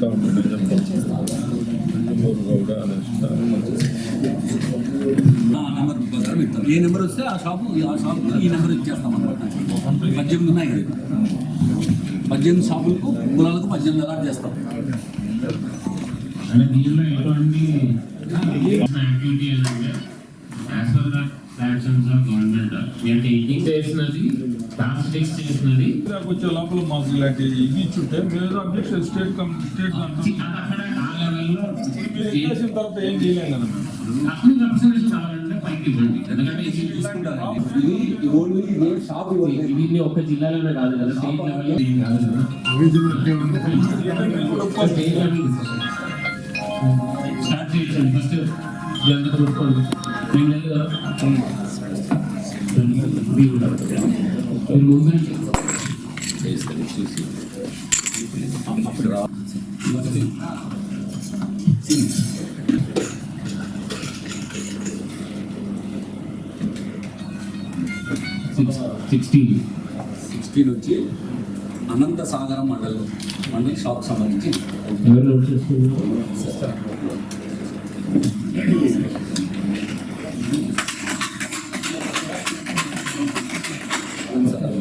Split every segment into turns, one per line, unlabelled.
చెప్తా ఉంటుంది గౌడ
నెంబర్ ఏ నెంబర్ వస్తే ఆ షాపు ఆ షాపు ఈ నెంబర్ ఇచ్చేస్తాం అనమాట పద్దెనిమిది ఉన్నాయి కదా. పద్దెనిమిది షాపులకు కులాలకు పద్దెనిమిది అలాట్ చేస్తాం.
అంటే దీనిలో ఎటువంటి యాక్టివిటీ ఏంటంటే as per the of government అంటే ఇది చేసినది ప్లాస్టిక్స్ చేసినది
ఇక్కడికి వచ్చే లోపల మాకు ఇలాంటి ఇవి ఇచ్చుంటే మీరు అబ్జెక్షన్ స్టేట్ కమ్ స్టేట్
అది అక్కడ ఆ లెవెల్లో
మీరు చేసిన తర్వాత ఏం చేయలేం కదా మేము
అప్పుడు రిప్రజెంటేషన్ కావాలంటే పైకి ఇవ్వండి ఎందుకంటే ఇది
తీసుకుంటారండి ఇది ఓన్లీ నేను షాప్ ఇవ్వాలి
ఇది ఇది ఒక జిల్లాలోనే కాదు కదా స్టేట్ లెవెల్లో ఇది కాదు కదా స్టేట్ లెవెల్ స్టార్ట్ చేయండి ఫస్ట్ జనరల్ చూసుకోండి నేను లేదు కదా ఇది కూడా. మీరు సిక్స్టీన్
సిక్స్టీన్ వచ్చి అనంత సాగరం మండలం మండలి షాప్ సంబంధించి.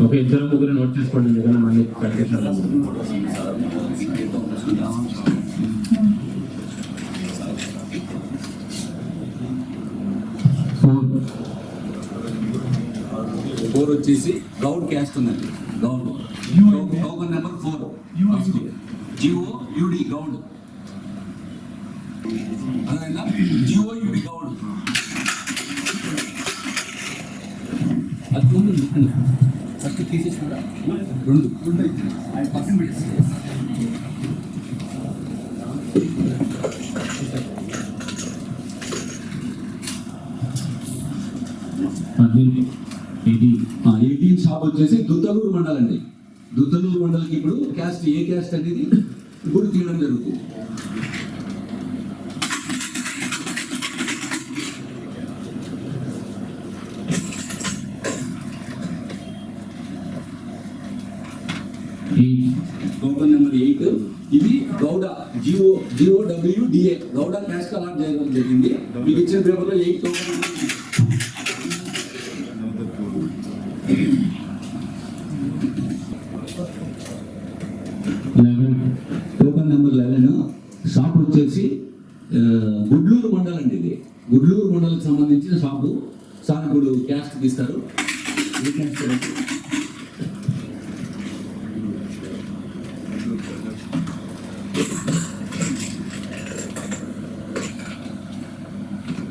ఓకే ఇద్దరు ముగ్గురు నోట్ చేసుకోండి ఎందుకంటే మళ్ళీ ప్రాక్టీస్ ఫోర్
ఫోర్ వచ్చేసి గౌడ్ క్యాస్ట్ ఉందండి. Goud token number four G O U D Goud అదేనా జిఓ యుడి గౌడ్ అది ముందు రెండు. రెండు. ఆయన పక్కన పెట్టేసి
ఎయిటీన్
షాప్ వచ్చేసి దుద్దలూరు మండలం అండి. దుద్దలూరు మండలికి ఇప్పుడు క్యాస్ట్ ఏ క్యాస్ట్ అనేది ఇప్పుడు తీయడం జరుగుతుంది
ఎయిట్
టోకన్ నెంబర్ ఎయిట్ ఇది Gowda G O G O W D A Gowda caste allot చేయడం జరిగింది. మీకు ఇచ్చిన పేపర్లో eight token
eleven.
Token number eleven. Shop వచ్చేసి గుడ్లూరు మండలం అండి ఇది. గుడ్లూరు మండలం సంబంధించిన షాపు. సార్ ఇప్పుడు క్యాస్ట్ తీస్తారు ఏ క్యాస్ట్ అంటే?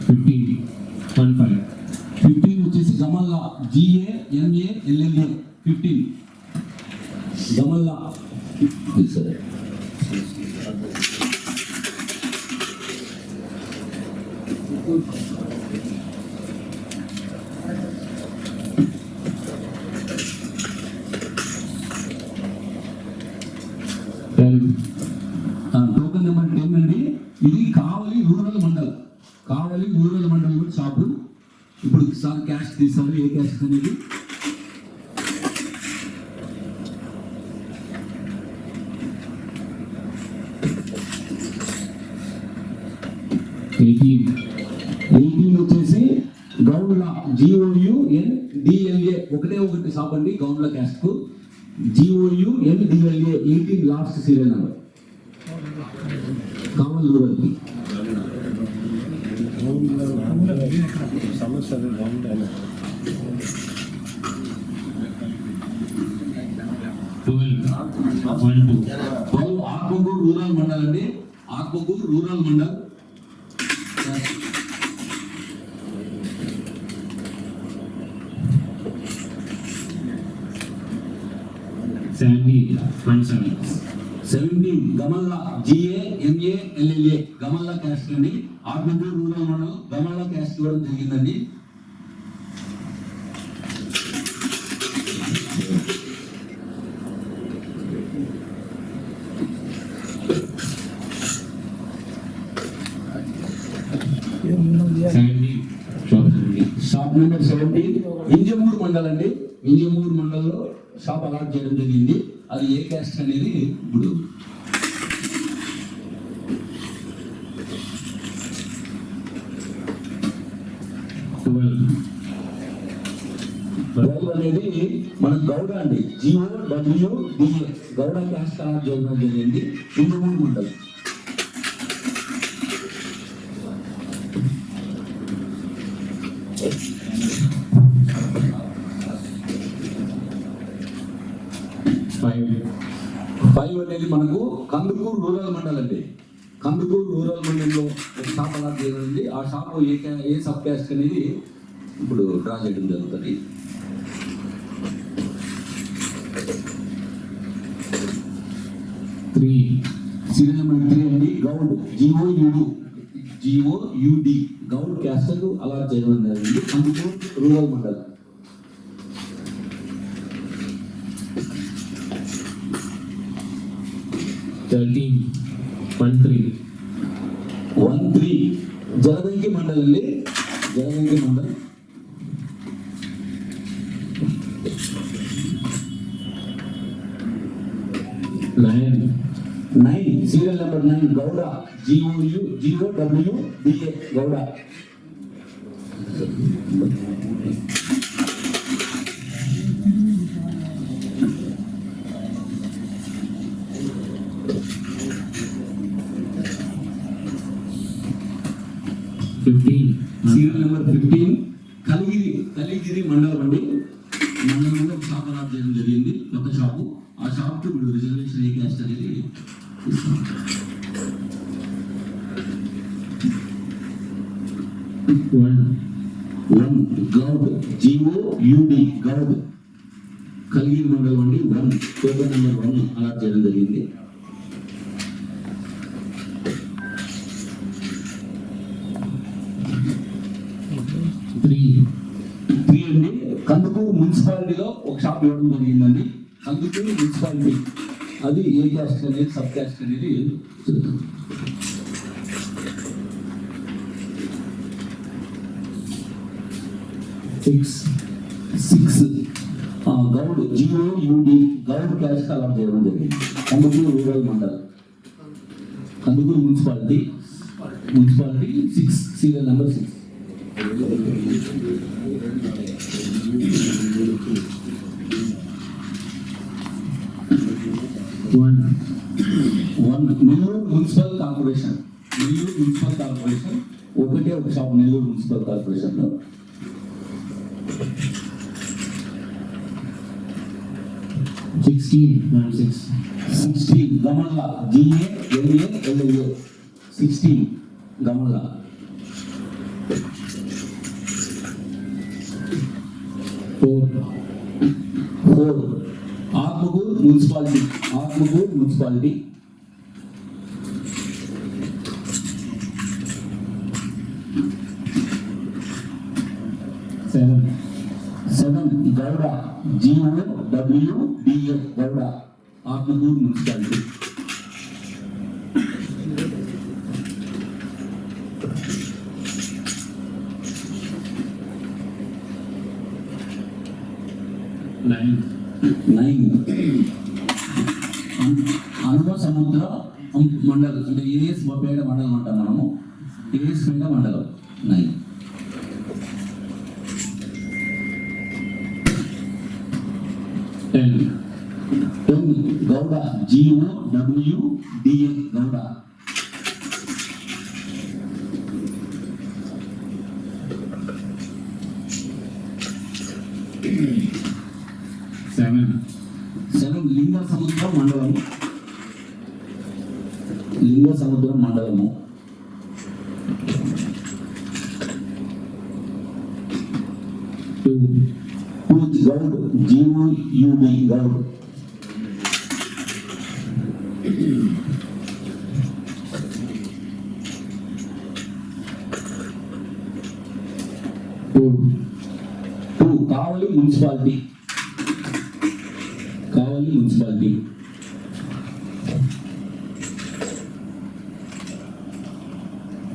ఫిఫ్టీన్ వన్ ఫైవ్
ఫిఫ్టీన్ వచ్చేసి Gamalla G M A L L A fifteen Gamalla సరే
టెన్
టోకన్ నెంబర్ టెన్ అండి ఇది కావలి రూరల్ మండల్ కావాలి రూరల్ మండలం కూడా షాపు ఇప్పుడు సార్ క్యాష్ తీసాము ఏ క్యాష్ అనేది?
ఎయిటీన్
వచ్చేసి గౌండ్ల జిఓయుఎన్ డిఎల్ఏ ఒకటే ఒకటి షాప్ అండి Goundla క్యాస్ట్కు. N D L A eighteen last serial number కావాలి రూరల్కి
సమస్య
ఆత్మకూరు రూరల్ మండల్ అండి Atmakur rural mandal
seventeen one seven
seventeen Gamalla G A M A L L A Gamalla caste అండి ఆత్మకూరు రూరల్ మండలం గమల్లా క్యాస్ట్ ఇవ్వడం జరిగిందండి.
Shop
number seventeen Injamur mandal అండి ఇంజమూరు మండలంలో షాప్ అలాట్ చేయడం జరిగింది. అది ఏ క్యాస్ట్ అనేది ఇప్పుడు ట్వెల్వ్ అనేది మన గౌడ అండి. G O W D A Gowda cash collect చేయడం జరిగింది. రెండు మూడు మండలం ఫైవ్ అనేది మనకు కందుకూరు రూరల్ మండల్ అండి. కందుకూరు రూరల్ మండలంలో ఒక షాప్ అలా చేయడండి ఆ షాప్ ఏ ఏ సబ్ క్యాస్ట్ అనేది ఇప్పుడు డ్రా చేయడం జరుగుతుంది.
Three.
సీరియల్ నెంబర్ త్రీ అండి. Goud. G O U D G O U D Goud caste అలా చేయడం జరిగింది. Kandukur rural mandal
Thirteen. One three.
One three Jaladanki mandal అండి Jaladanki mandal
Nine.
Nine serial number nine Gowda G O U G O W D A Gowda
Fifteen.
Serial number fifteen Kaligiri Kaligiri మండలం అండి మండలంలో ఒక shop allot చేయడం జరిగింది. కొత్త shop. ఆ షాప్కి ఇప్పుడు రిజర్వేషన్ ఏ క్యాస్ట్ అనేది ఇస్తాం.
One.
One. Goud. G O U D. Goud. Kaligiri మండలం అండి. One. Token number one. Allot చేయడం జరిగింది
Three.
త్రీ అండి కందుకూరు మున్సిపాలిటీలో ఒక షాప్ ఇవ్వడం జరిగిందండి. అందుకే మున్సిపాలిటీ అది ఏ క్యాస్ట్ అనేది సబ్ క్యాస్ట్ అనేది చెప్తాం six Goud G O U D Goud caste అలా చేయడం జరిగింది. Kandukur rural mandal. Kandukur municipality. Municipality six serial number six
One.
One Nellore municipal corporation Nellore municipal corporation ఒకటే ఒక షాప్ నెల్లూరు మున్సిపల్ కార్పొరేషన్లో
Sixteen. Nine six.
Sixteen Gamalla G A L A L A sixteen Gamalla
Four.
Four Atmakur municipality Atmakur municipality
Seven.
Seven Gowda G O W D A Gowda Atmakur municipality
Nine.
Nine అనుభవ సముద్ర మండలం అంటే as పేడ మండలం అంటాం మనము. As పేడ మండలం. నై. Gouda GO W DN Gouda
Seven.
Seven Linga Samudram మండలం లింగ సముద్రం మండలము Goud G O U D Goud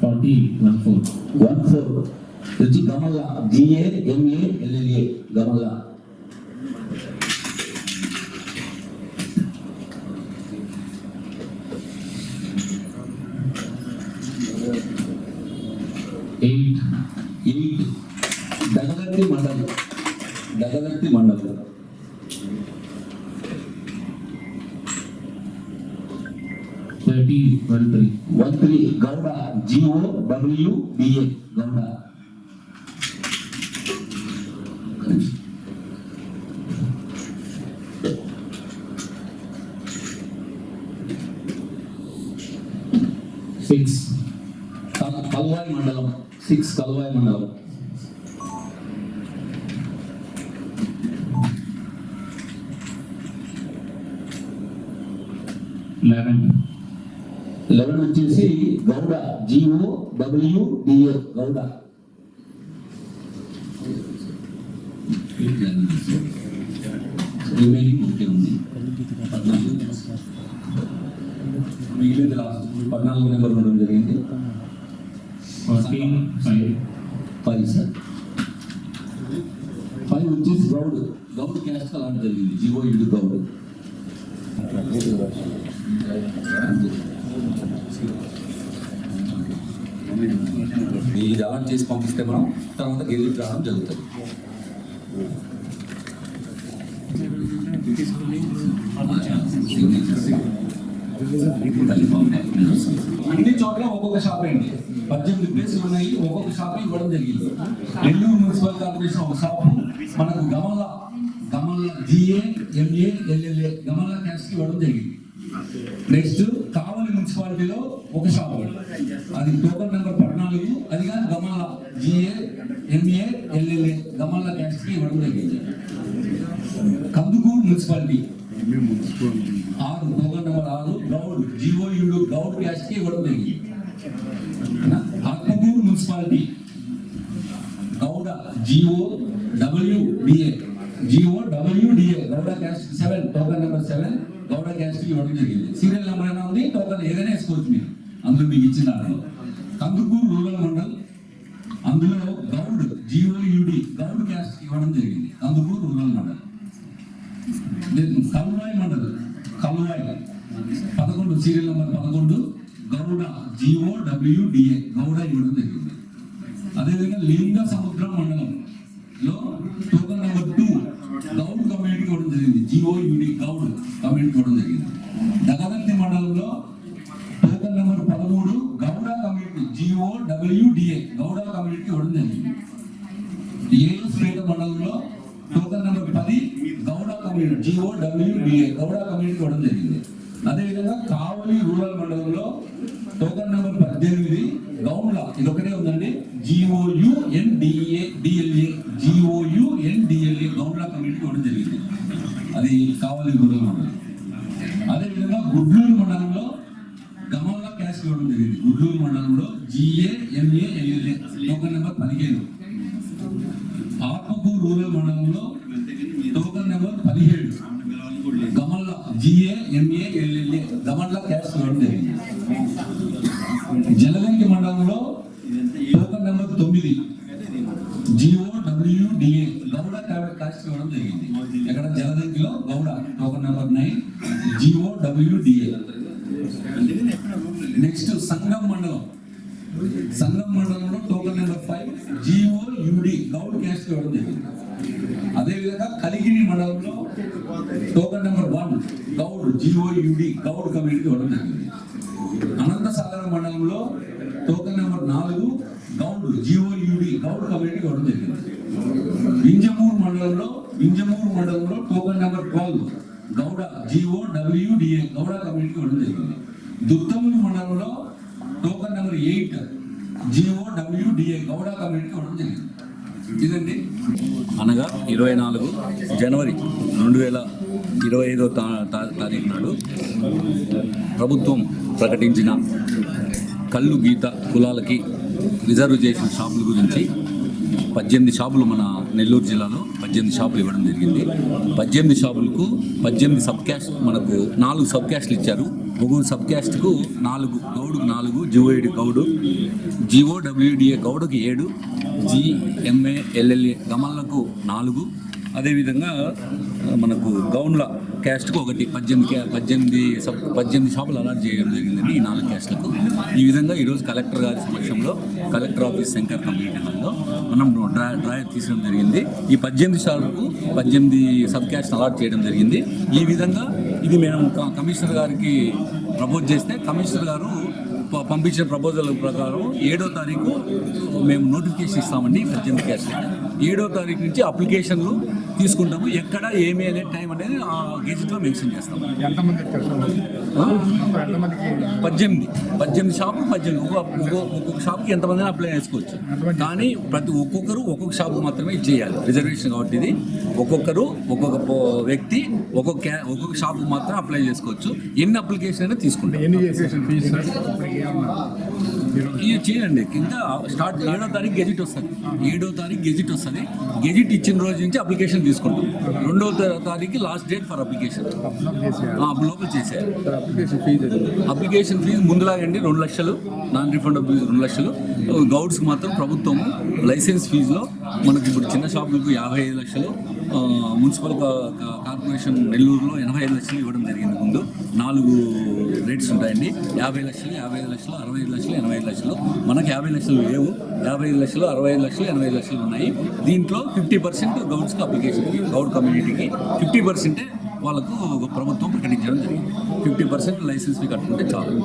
40
14
14 M Gamala L MA
LLA Gamala. Three
Gowda G O W D A Gowda
six
కల్- కల్వాయి మండలం six Kalvai మండలం
eleven
eleven వచ్చేసి Gowda G O W D A Gowda. Remaining okay ఉంది. మిగిలింది last పద్నాలుగు number ఉండడం జరిగింది.
Five
sir. Five వచ్చేసి గౌడ్. గౌడ్ క్యాస్ట్ అలాంటి జరిగింది. జిఓ ఇడు గౌడ్ ఇది అలాంటి చేసి పంపిస్తే మనం తర్వాత గెలిచి రావడం జరుగుతుంది. అన్ని చోట్ల ఒక్కొక్క షాప్ అండి. పద్దెనిమిది ప్లేసులు ఉన్నాయి ఒక్కొక్క షాప్ ఇవ్వడం జరిగింది. నెల్లూరు మున్సిపల్ కార్పొరేషన్ ఒక షాపు మనకు Gamala Gamala G A M A L L A Gamala cash ఇవ్వడం జరిగింది. నెక్స్ట్ కావలి మున్సిపాలిటీలో ఒక షాపు అది టోకన్ నెంబర్ పద్నాలుగు అది కానీ Gamala G A M A L L A Gamala caste ఇవ్వడం జరిగింది కందుకూరు మున్సిపాలిటీ ఆరు టోకన్ నెంబర్ ఆరు Goud G O U D Goud క్యాస్ట్కి ఇవ్వడం జరిగింది Atmakur municipality Gowda G O W D A G O W D A Gowda caste seven token number seven Gowda క్యాస్ట్కి ఇవ్వడం జరిగింది serial number అయినా ఉంది token ఏదైనా వేసుకోవచ్చు మీరు ఇచ్చినారు కందుకూరు రూరల్ మండల్ అందులో గౌడ్ జిఓయుడి గౌడ్ క్యాస్ట్ ఇవ్వడం జరిగింది. కందుకూరు రూరల్ మండల్. నేను కల్వాయి మండలం. కల్వాయి. పదకొండు సీరియల్ నెంబర్ పదకొండు. గౌడ జిఓ డబ్ల్యూడిఏ గౌడ ఇవ్వడం జరిగింది. అదేవిధంగా లింగ సముద్రం మండలంలో token number two Goud community ఇవ్వడం జరిగింది. జిఓ యూడి గౌడ్ కమ్యూనిటీ ఇవ్వడం జరిగింది. దగదంతి మండలంలో ఏఎస్పేట మండలంలో టోకన్ నెంబర్ పది Gouda community GO WDA Gouda community ఇవ్వడం జరిగింది. అదేవిధంగా కావలి రూరల్ మండలంలో టోకన్ నెంబర్ పద్దెనిమిది గౌండ్ల ఇది ఒకటే ఉందండి GOU NDA DLA GOU NDLA Goundla community ఇవ్వడం జరిగింది. అది కావలి రూరల్ మండలం. అదేవిధంగా గుడ్లూరు మండలంలో గమల క్యాష్ ఇవ్వడం జరిగింది. గుడ్లూరు మండలంలో G A M A L L A token number పదిహేను ఆత్మకూరు రూరల్ మండలంలో టోకన్ నెంబర్ పదిహేడు Gamalla G A M A L L A Gamalla cash ఇవ్వడం జరిగింది జలగంకి మండలంలో టోకన్ నెంబర్ తొమ్మిది జిఓ డబ్ల్యూడిఏ గౌడ క్యాష్ ఇవ్వడం జరిగింది ఇక్కడ జలదంకిలో Gowda token number nine G O W D A next Sangam మండలం సంగం మండలంలో token number five G O U D Goud caste ఇవ్వడం జరిగింది అదేవిధంగా కలిగిరి మండలంలో token number one Goud G O U D Goud community ఇవ్వడం జరిగింది అనంతసాగరం మండలంలో టోకన్ నెంబర్ నాలుగు గౌడ్ జిఓయుడి గౌడ్ కమ్యూనిటీ ఇవ్వడం జరిగింది వింజమూరు మండలంలో వింజమూరు మండలంలో token number twelve Gowda G O W D A Gowda community ఇవ్వడం జరిగింది దుత్తమూరు మండలంలో token number eight G O W D A Gowda community ఇవ్వడం జరిగింది ఇదండి.
అనగా ఇరవై నాలుగు జనవరి రెండు వేల ఇరవై ఐదో తా తారీఖు నాడు ప్రభుత్వం ప్రకటించిన కళ్ళు గీత కులాలకి రిజర్వ్ చేసిన షాపుల గురించి పద్దెనిమిది షాపులు మన నెల్లూరు జిల్లాలో పద్దెనిమిది షాపులు ఇవ్వడం జరిగింది. పద్దెనిమిది షాపులకు పద్దెనిమిది సబ్ క్యాస్ట్ మనకు నాలుగు సబ్ క్యాస్ట్లు ఇచ్చారు. ముగ్గురు సబ్ క్యాస్ట్కు నాలుగు గౌడుకు నాలుగు జిఓఏడి గౌడు జిఓ డబ్ల్యూడిఏ ఏడు జిఎంఏఎల్ఎల్ఏ గమన్లకు నాలుగు.
అదేవిధంగా మనకు గౌన్ల క్యాస్ట్కు ఒకటి. పద్దెనిమిది క్యా- పద్దెనిమిది సబ్ పద్దెనిమిది షాపులు అలాట్ చేయడం జరిగిందండి ఈ నాలుగు క్యాస్ట్లకు. ఈ విధంగా ఈరోజు కలెక్టర్ గారి సమక్షంలో కలెక్టర్ ఆఫీస్ శంకర్ కమ్యూనిటీ హాల్లో మనం డ్రా డ్రాయర్ తీసడం జరిగింది. ఈ పద్దెనిమిది షాపులకు పద్దెనిమిది సబ్ క్యాస్ట్ అలాట్ చేయడం జరిగింది. ఈ విధంగా ఇది మేము కమిషనర్ గారికి ప్రపోజ్ చేస్తే కమిషనర్ గారు పంపించిన ప్రపోజల్ ప్రకారం ఏడో తారీఖు మేము నోటిఫికేషన్ ఇస్తామండి పద్దెనిమిది క్యాస్ట్ ఏడో తారీఖు నుంచి అప్లికేషన్లు తీసుకుంటాము. ఎక్కడ ఏమి అనే టైం అనేది ఆ గెజిట్లో మెన్షన్ చేస్తాం
ఎంతమంది
పద్దెనిమిది. పద్దెనిమిది షాపులు పద్దెనిమిది ఒక్కొక్క షాప్కి ఎంతమంది అప్లై చేసుకోవచ్చు. కానీ ప్రతి ఒక్కొక్కరు ఒక్కొక్క షాప్ మాత్రమే చేయాలి. రిజర్వేషన్ కాబట్టి ఇది. ఒక్కొక్కరు ఒక్కొక్క వ్యక్తి ఒక్కొక్క ఒక్కొక్క షాప్ మాత్రం అప్లై చేసుకోవచ్చు. ఎన్ని అప్లికేషన్ అయినా తీసుకుంటాం.
ఎన్ని
ఇది చేయండి. కింద స్టార్ట్ ఏడో తారీఖు గెజిట్ వస్తుంది. ఏడో తారీఖు గెజిట్ వస్తుంది. గెజిట్ ఇచ్చిన రోజు నుంచి అప్లికేషన్ తీసుకుంటాం. రెండో తారీఖు లాస్ట్ డేట్ ఫర్ అప్లికేషన్. లోపల
చేశారు అప్లికేషన్ ఫీజు
అప్లికేషన్ ఫీజు ముందులాగండి రెండు లక్షలు. నాన్ రిఫండబుల్ ఫీజు రెండు లక్షలు. గౌడ్స్కి మాత్రం ప్రభుత్వం లైసెన్స్ ఫీజులో మనకి ఇప్పుడు చిన్న షాపులకు యాభై ఐదు లక్షలు. మున్సిపల్ కా- కార్పొరేషన్ నెల్లూరులో ఎనభై ఐదు లక్షలు ఇవ్వడం జరిగింది ముందు. నాలుగు రేట్స్ ఉంటాయండి. యాభై లక్షలు యాభై ఐదు లక్షలు అరవై ఐదు లక్షలు ఎనభై ఐదు లక్షలు. మనకు యాభై లక్షలు లేవు. యాభై ఐదు లక్షలు అరవై ఐదు లక్షలు ఎనభై ఐదు లక్షలు ఉన్నాయి. దీంట్లో ఫిఫ్టీ పర్సెంట్ గౌడ్స్కి అప్లికేషన్ గౌడ్ కమ్యూనిటీకి ఫిఫ్టీ పర్సెంటే వాళ్ళకు ప్రభుత్వం ప్రకటించడం జరిగింది. ఫిఫ్టీ పర్సెంట్ లైసెన్స్ కట్టుకుంటే చాలు.